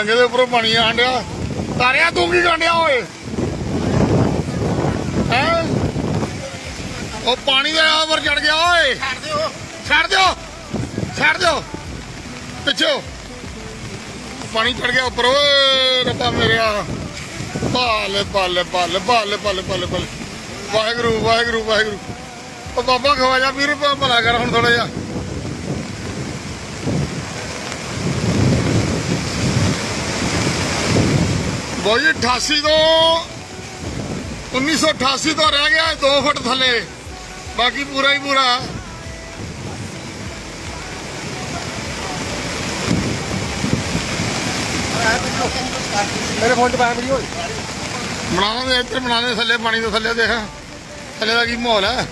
ਟੰਗੇ ਦੇ ਉੱਪਰੋਂ ਪਾਣੀ ਆਣ ਡਿਆ ਤਾਰਿਆ ਤੂੰ ਕੀ ਗਾਂਡਿਆ ਓਏ? ਹੈ? ਉਹ ਪਾਣੀ ਦੇ ਉੱਪਰ ਚੜ ਗਿਆ ਓਏ। ਛੱਡ ਦਿਓ। ਛੱਡ ਦਿਓ। ਛੱਡ ਦਿਓ। ਪਿੱਛੇ। ਪਾਣੀ ਚੜ ਗਿਆ ਉੱਪਰ। ਓਏ ਰੱਬਾ ਮੇਰਿਆ। ਬਾਲੇ ਬਾਲੇ ਬਾਲੇ ਬਾਲੇ ਬਾਲੇ ਬਾਲੇ ਬਾਲੇ ਵਾਹਿਗੁਰੂ ਵਾਹਿਗੁਰੂ ਵਾਹਿਗੁਰੂ। ਉਹ ਬਾਬਾ ਖਵਾਜਾ ਵੀਰ ਭਲਾ ਕਰ ਹੁਣ ਥੋੜਾ ਜਿਹਾ। ਬੋਈ 88 ਤੋਂ 1988 ਤੋਂ ਰਹਿ ਗਿਆ 2 ਫੁੱਟ ਥੱਲੇ। ਬਾਕੀ ਪੂਰਾ ਹੀ ਪੂਰਾ। ਮੇਰੇ ਫੋਨ 'ਚ ਪਾਇਆ ਵੀਡੀਓ ਬਣਾਉਣਾ ਇੱਧਰ ਬਣਾਉਣਾ ਥੱਲੇ ਪਾਣੀ ਦੇ ਥੱਲੇ ਦੇਖ। ਥੱਲੇ ਦਾ ਕੀ ਮਾਹੌਲ ਹੈ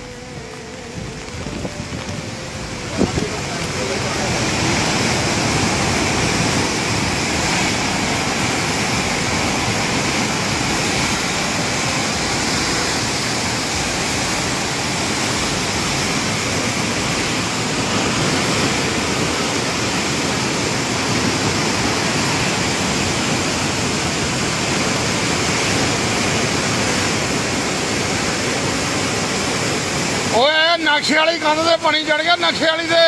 ਓਏ ਨਕਸ਼ੇ ਵਾਲੀ ਕੰਧ ਤੇ ਪਾਣੀ ਚੜ ਗਿਆ ਨਕਸ਼ੇ ਵਾਲੀ ਦੇ